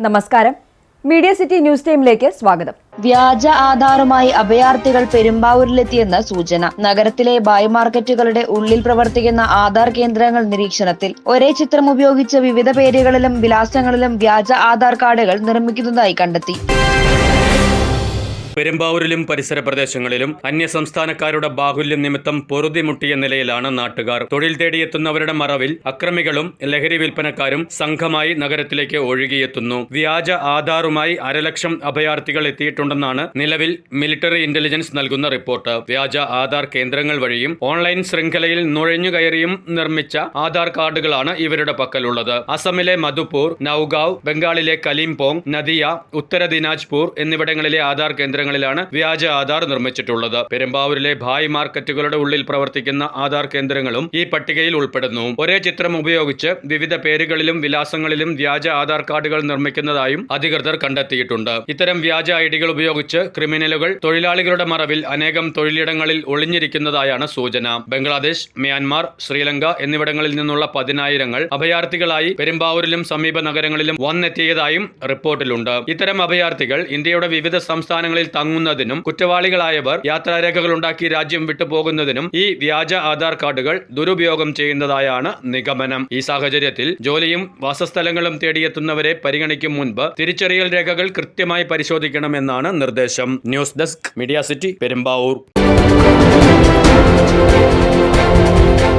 നമസ്കാരം. Media city news ടൈമിലേക്ക് സ്വാഗതം. വ്യാജ ആധാറുമായി അഭയാർത്ഥികൾ പെരുമ്പാവൂരിലെത്തിയെന്ന് സൂചന. നഗരത്തിലെ ബായ് മാർക്കറ്റുകളുടെ ഉള്ളിൽ പ്രവർത്തിക്കുന്ന ആധാർ കേന്ദ്രങ്ങൾ നിരീക്ഷണത്തിൽ. ഒരേ ചിത്രം ഉപയോഗിച്ച് വിവിധ പേരുകളിലും വിലാസങ്ങളിലും വ്യാജ ആധാർ കാർഡുകൾ നിർമ്മിക്കുന്നതായി കണ്ടെത്തി. പെരുമ്പാവൂരിലും പരിസര പ്രദേശങ്ങളിലും അന്യസംസ്ഥാനക്കാരുടെ ബാഹുല്യം നിമിത്തം പൊറുതിമുട്ടിയ നിലയിലാണ് നാട്ടുകാർ. തൊഴിൽ തേടിയെത്തുന്നവരുടെ മറവിൽ അക്രമികളും ലഹരി വിൽപ്പനക്കാരും സംഘമായി നഗരത്തിലേക്ക് ഒഴുകിയെത്തുന്നു. വ്യാജ ആധാറുമായി അരലക്ഷം അഭയാർത്ഥികൾ എത്തിയിട്ടുണ്ടെന്നാണ് നിലവിൽ മിലിറ്ററി ഇന്റലിജൻസ് നൽകുന്ന റിപ്പോർട്ട്. വ്യാജ ആധാർ കേന്ദ്രങ്ങൾ വഴിയും ഓൺലൈൻ ശൃംഖലയിൽ നുഴഞ്ഞുകയറിയും നിർമ്മിച്ച ആധാർ കാർഡുകളാണ് ഇവരുടെ പക്കലുള്ളത്. അസമിലെ മധുപൂർ നൌഗാവ് ബംഗാളിലെ കലിംപോങ് നദിയ ഉത്തര ദിനാജ്പൂർ എന്നിവിടങ്ങളിലെ ആധാർ കേന്ദ്രങ്ങളിലാണ് വ്യാജ ആധാർ നിർമ്മിച്ചിട്ടുള്ളത്. പെരുമ്പാവൂരിലെ ഭായ് മാർക്കറ്റുകളുടെ ഉള്ളിൽ പ്രവർത്തിക്കുന്ന ആധാർ കേന്ദ്രങ്ങളും ഈ പട്ടികയിൽ ഉൾപ്പെടുന്നു. ഒരേ ചിത്രം ഉപയോഗിച്ച് വിവിധ പേരുകളിലും വിലാസങ്ങളിലും വ്യാജ ആധാർ കാർഡുകൾ നിർമ്മിക്കുന്നതായും അധികൃതർ കണ്ടെത്തിയിട്ടുണ്ട്. ഇത്തരം വ്യാജ ഐ ഡികൾ ഉപയോഗിച്ച് ക്രിമിനലുകൾ തൊഴിലാളികളുടെ മറവിൽ അനേകം തൊഴിലിടങ്ങളിൽ ഒളിഞ്ഞിരിക്കുന്നതായാണ് സൂചന. ബംഗ്ലാദേശ് മ്യാൻമാർ ശ്രീലങ്ക എന്നിവിടങ്ങളിൽ നിന്നുള്ള പതിനായിരങ്ങൾ അഭയാർത്ഥികളായി പെരുമ്പാവൂരിലും സമീപ നഗരങ്ങളിലും വന്നെത്തിയതായും റിപ്പോർട്ടിലുണ്ട്. ഇത്തരം അഭയാർത്ഥികൾ ഇന്ത്യയുടെ വിവിധ സംസ്ഥാനങ്ങളിൽ തങ്ങുന്നതിനും കുറ്റവാളികളായവർ യാത്രാരേഖകൾ ഉണ്ടാക്കി രാജ്യം വിട്ടുപോകുന്നതിനും ഈ വ്യാജ ആധാർ കാർഡുകൾ ദുരുപയോഗം ചെയ്യുന്നതായാണ് നിഗമനം. ഈ സാഹചര്യത്തിൽ ജോലിയും വാസസ്ഥലങ്ങളും തേടിയെത്തുന്നവരെ പരിഗണിക്കും മുൻപ് തിരിച്ചറിയൽ രേഖകൾ കൃത്യമായി പരിശോധിക്കണമെന്നാണ് നിർദ്ദേശം. News desk media city Perumbavoor.